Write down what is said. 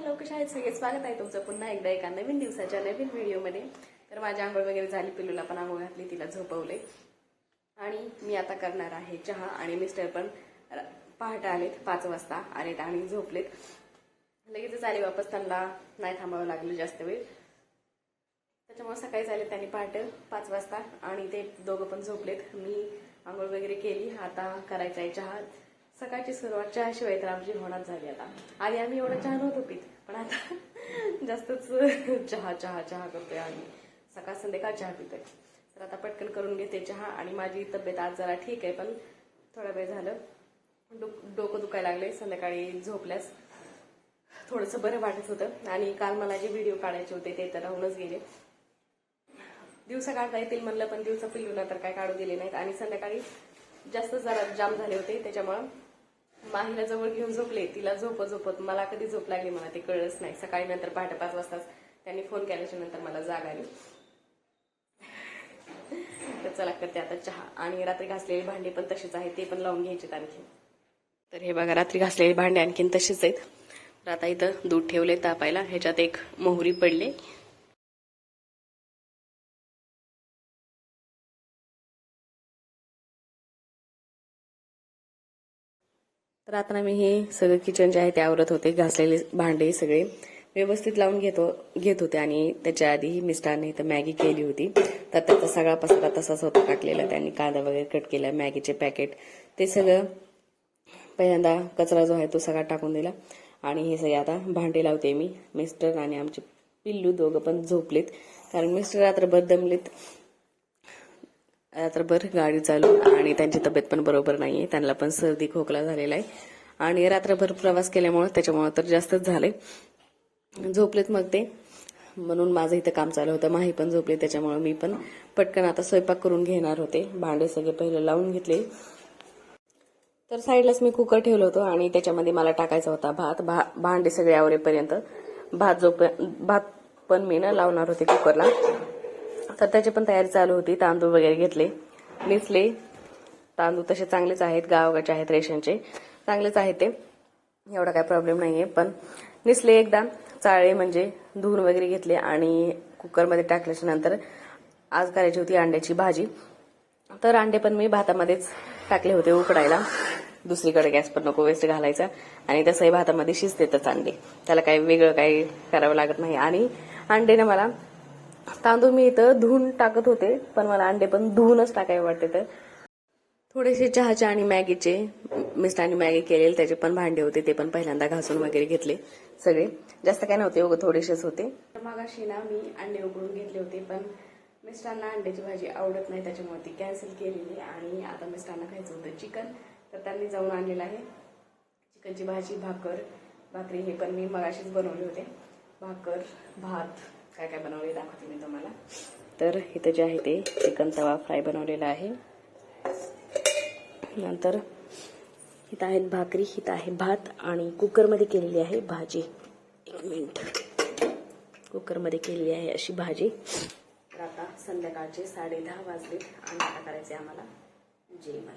Hello सगळे स्वागत आहे तुमचं पुन्हा एकदा एका नवीन दिवसाच्या नवीन व्हिडिओमध्ये. तर माझी आंघोळ वगैरे झाली पिलूला पण आंघोळ घातली तिला झोपवले. आणि मी आता करणार आहे चहा आणि मिस्टर पण पहाटे आलेत पाच वाजता आलेत आणि झोपलेत. लगेचच आले वापस त्यांना नाही थांबावं लागलं जास्त वेळ. त्याच्यामुळे सकाळी झाले त्यांनी पहाटे पाच वाजता आणि ते दोघं पण झोपलेत. मी आंघोळ वगैरे केली आता करायचा आहे चहा. सकाळची सुरुवात चहाशिवाय तर आमची होणार झाली आता. आधी आम्ही एवढं चहा नव्हतो पीत पण आता जास्तच चहा चहा चहा करतोय आम्ही. सकाळ संध्याकाळ चहा पितोय. तर आता पटकन करून घेते चहा आणि माझी तब्येत आज जरा ठीक आहे पण थोडा वेळ झालं. डोक डोकं दुखायला लागले संध्याकाळी झोपल्यास थोडंसं बरं वाटत होतं. आणि काल मला जे व्हिडिओ काढायचे होते ते तर राहूनच गेले. दिवसा काढता येतील म्हणलं पण दिवसा पिल्लूला तर काय काढू दिले नाहीत. आणि संध्याकाळी जास्त जरा जाम झाले होते त्याच्यामुळं माहीला जवळ घेऊन झोपले. तिला झोप झोपत मला कधी झोप लागली मला ते कळलंच नाही. सकाळी नंतर पहाटे पाच वाजताच त्यांनी फोन केल्याच्यानंतर मला जाग आली. तर चला करते आता चहा. आणि रात्री घासलेली भांडी पण तशीच आहे ते पण लावून घ्यायचे आणखी तर हे बघा रात्री घासलेली भांडी आणखीन तशीच आहेत. तर आता इथं दूध ठेवले तापायला. ह्याच्यात एक मोहरी पडले. तर आता मी हे सगळं किचन जे आहे ते आवरत होते घासलेले भांडे सगळे. व्यवस्थित लावून घेतो घेत होते आणि त्याच्या आधी मिस्टरने इथं मॅगी केली होती. तर त्याचा सगळा पसारा तसाच होता टाकलेला त्यांनी कांदा वगैरे कट केला मॅगीचे पॅकेट ते सगळं पहिल्यांदा कचरा जो आहे तो सगळा टाकून दिला. आणि हे सगळे आता भांडे लावते मी. मिस्टर आणि आमचे पिल्लू दोघं पण झोपलेत. कारण मिस्टर रात्रभर दमलेत. रात्रभर गाडी चालू आणि त्यांची तब्येत पण बरोबर नाहीये. त्यांना पण सर्दी खोकला झालेला आहे. आणि रात्रभर प्रवास केल्यामुळे त्याच्यामुळे तर जास्तच झाले झोपलेत मग ते. म्हणून माझं इथं काम चालू होतं. माही पण झोपले त्याच्यामुळे मी पण पटकन आता स्वयंपाक करून घेणार होते. भांडे सगळे पहिले लावून घेतले. तर साईडलाच मी कुकर ठेवलं होतं आणि त्याच्यामध्ये मला टाकायचा होता भात. भा भांडे सगळे आवरेपर्यंत. भात झोप भात पण मी ना लावणार होते कुकरला. तर त्याची पण तयारी चालू होती. तांदूळ वगैरे घेतले. निसले. तांदूळ तसे चांगलेच आहेत. गावाकडचे आहेत रेशनचे. चांगलेच आहेत ते. एवढा काय प्रॉब्लेम नाही आहे पण निसले एकदा. चाळे म्हणजे धुवून वगैरे घेतले आणि कुकरमध्ये टाकल्याच्या नंतर आज करायची होती अंड्याची भाजी. तर अंडे पण मी भातामध्येच टाकले होते उकडायला. दुसरीकडे गॅस पण नको वेस्ट घालायचा. आणि तसंही भातामध्ये शिजतेतच अंडे. त्याला काही वेगळं काही करावं लागत नाही. आणि अंडेने मला तांदूळ मी इथं धुवून टाकत होते पण मला अंडे पण धुवूनच टाकावे वाटते तर. थोडेसे चहाचे आणि मॅगीचे मिस्टरांनी मॅगी केलेले त्याचे पण भांडे होते ते पण पहिल्यांदा घासून वगैरे घेतले सगळे. जास्त काय नव्हते उगं थोडेसेच होते. तर मग अशी ना मी अंडे उघडून घेतले होते पण मिस्टरांना अंड्याची भाजी आवडत नाही त्याच्यामुळे ती कॅन्सल केलेली आणि आता मिस्टरांना खायचं होतं चिकन तर त्यांनी जाऊन आणलेलं आहे. चिकनची भाजी भाकर भाकरी हे पण मी मगाशीच बनवले होते. भाकर भात काय काय बनवले दाखवते मी तुम्हाला. तर इथं जे आहे ते चिकन तवा फ्राय बनवलेला आहे. नंतर इथं आहेत भाकरी इथं आहे भात आणि कुकरमध्ये केलेली आहे भाजी. एक मिनिट. कुकरमध्ये केलेली आहे अशी भाजी. तर आता संध्याकाळचे साडे दहा वाजले आणि आता करायचे आम्हाला जेवण.